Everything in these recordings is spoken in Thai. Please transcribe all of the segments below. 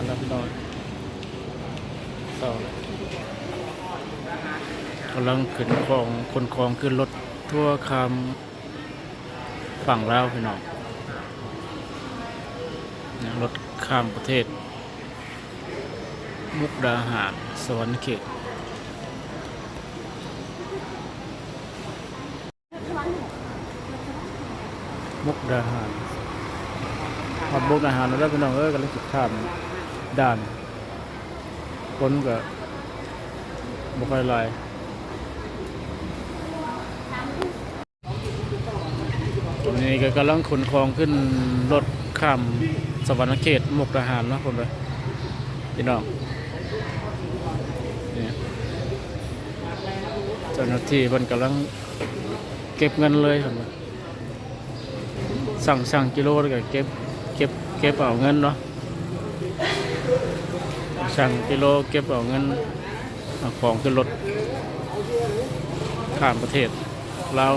กอาหารแล้วพี่น้องเศร้าเลยกำลังขึ้นของคนคลองขึ้นรถทั่วคำฝั่งลาวพี่น้องรถข้ามประเทศ มุกดาหารสวรรค์เขตมุกดาหารขับมุกดาหารแล้วพี่น้องเอ้ยกันเลยสุดข้าม ด่านคนก็บ่ค่อยหลายตอนนี้ก็กำลังขนของขึ้นรถข้ามสวรรค์เขตมุกดาหารเนาะคนเลยพี่น้องเจ้าหน้าที่เพิ่นกำลังเก็บเงินเลยคนเลยสั่งสั่งกิโลแล้วก็เก็บเก็บเก็บเอาเงินเนาะ สั่งกิโลเก็บเอาเงินของขึ้นรถข้ามประเทศลา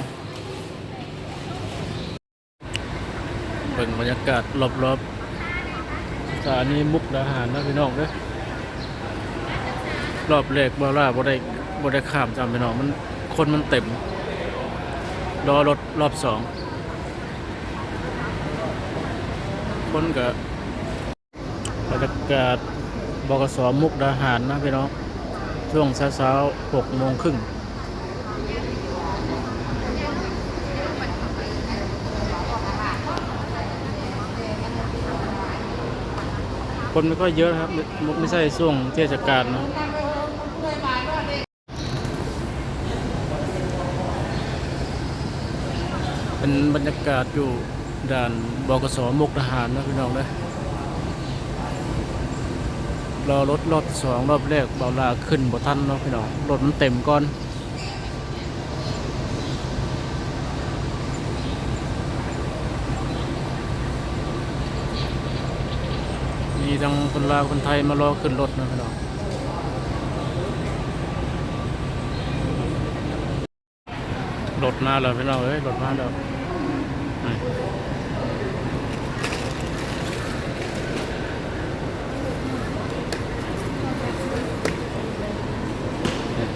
เบิ่งบรรยากาศรอบๆสถานีมุกดาหารนะพี่น้องเด้อรอบแรกบ่ล่าบ่ได้บ่ได้ข้ามจำพี่น้องมันคนมันเต็ม รอรถรอบสองคนกับบรรยากาศ บกสมุกดาหารนะพี่น้องช่วงเช้าๆหกโมงครึ่งคนไม่ค่อยเยอะครับ ไม่ไม่ใช่ช่วงเทศกาลนะเป็นบรรยากาศอยู่ด่านบกสมุกดาหารนะพี่น้องนะ รอรถรอบสองรอบแรกเบาลาขึ้นบ่ทันเนาะพี่น้องรถมันเต็มก่อนมีทั้งคนลาวคนไทยมารอขึ้นรถนะพี่น้องรถมาแล้วพี่น้องเอ้ยรถมาแล้วอืม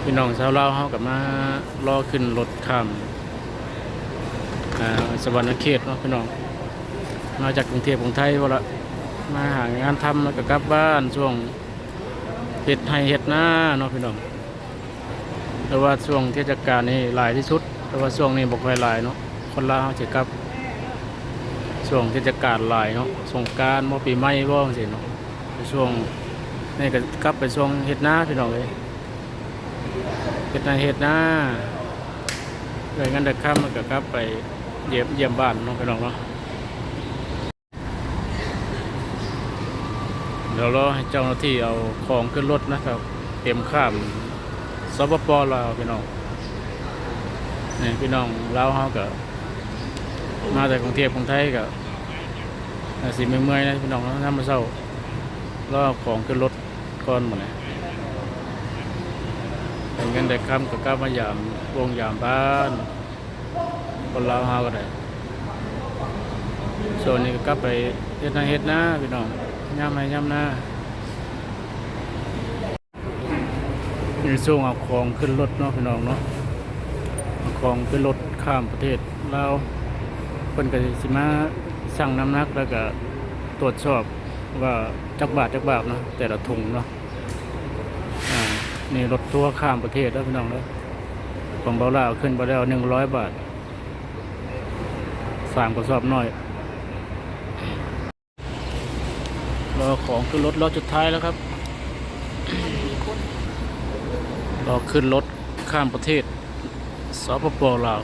พี่ น้องชาวลาวเขากับมารอขึ้นรถข้ามอ่าสวรรค์เขตเนาะพี่น้อง มาจากกรุงเทพกรุงไทยว่าละมาหางานทำแล้วก็กลับบ้านช่วงเห็ดไห้เห็ดหน้าเนาะพี่น้องแต่ว่าช่วงเทศกาลนี่หลายที่สุด แต่ว่าช่วงนี้บอกค่อยหลายเนาะคนลาวเขาจะกลับช่วงเทศกาลหลายเนาะสงการมอปีใหม่บ่จังซี่เนาะในช่วงนี่ก็กลับไปช่วงเห็ดหน้าพี่น้องเลย เห็ดไห้เห็ดหน้าเลยงั้นเด็กข้ามมันก็กลับไปเยี่ยมเยี่ยมบ้านนาะพี่น้องเนาะเดี๋ยวรอให้เจ้าหน้าที่เอาของขึ้นรถนะครับ เตรียมข้ามสปปลาวพี่น้องนี่พี่น้องลาวเฮาก็มาจากกรุงเทพกรุงไทยก็สิเมื่อยๆนะพี่น้องน้ำมาเศร้ารอเอของขึ้นรถก่อนหมดเลย เป็นกันเด็กคำกับกลับมายามวงยามบ้าน คนลาวเฮาก็ได้ส่วนนี้ก็กลับไปเฮ็ดนาเฮ็ดนาพี่น้องย่ำให้ย่ำหน้าในช่วงเอาของขึ้นรถเนาะพี่น้องเนาะเอาของขึ้นรถข้ามประเทศเราวเพิ่นก็สิมาสั่งน้ำหนักแล้วก็ตรวจสอบว่าจักบาทจักบาทเนาะแต่ละถุงเนาะ นี่รถทัวร์ข้ามประเทศแล้วพี่น้องเนาะของเบาล่าขึ้นไปแล้วหนึ่งร้อยบาทสามกระสอบน้อยรอของขึ้นรถรอจุดท้ายแล้วครับรอขึ้นรถข้ามประเทศสปปลาว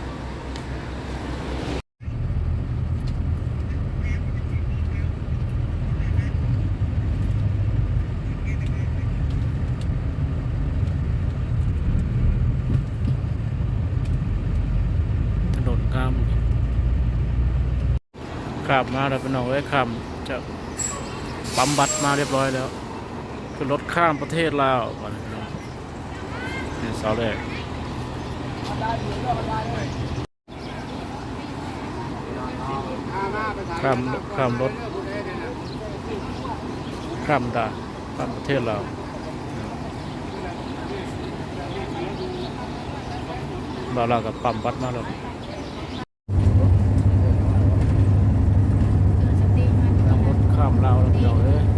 ขับมาแล้วเป็นหนองไอ้คำจะปั๊มบัตรมาเรียบร้อยแล้ว คือรถข้ามประเทศลาวมานี่เสาแรกข้ามข้ามรถข้ามดาข้ามประเทศลาวเราเรากับปั๊มบัตรมาแล้ว Nào được!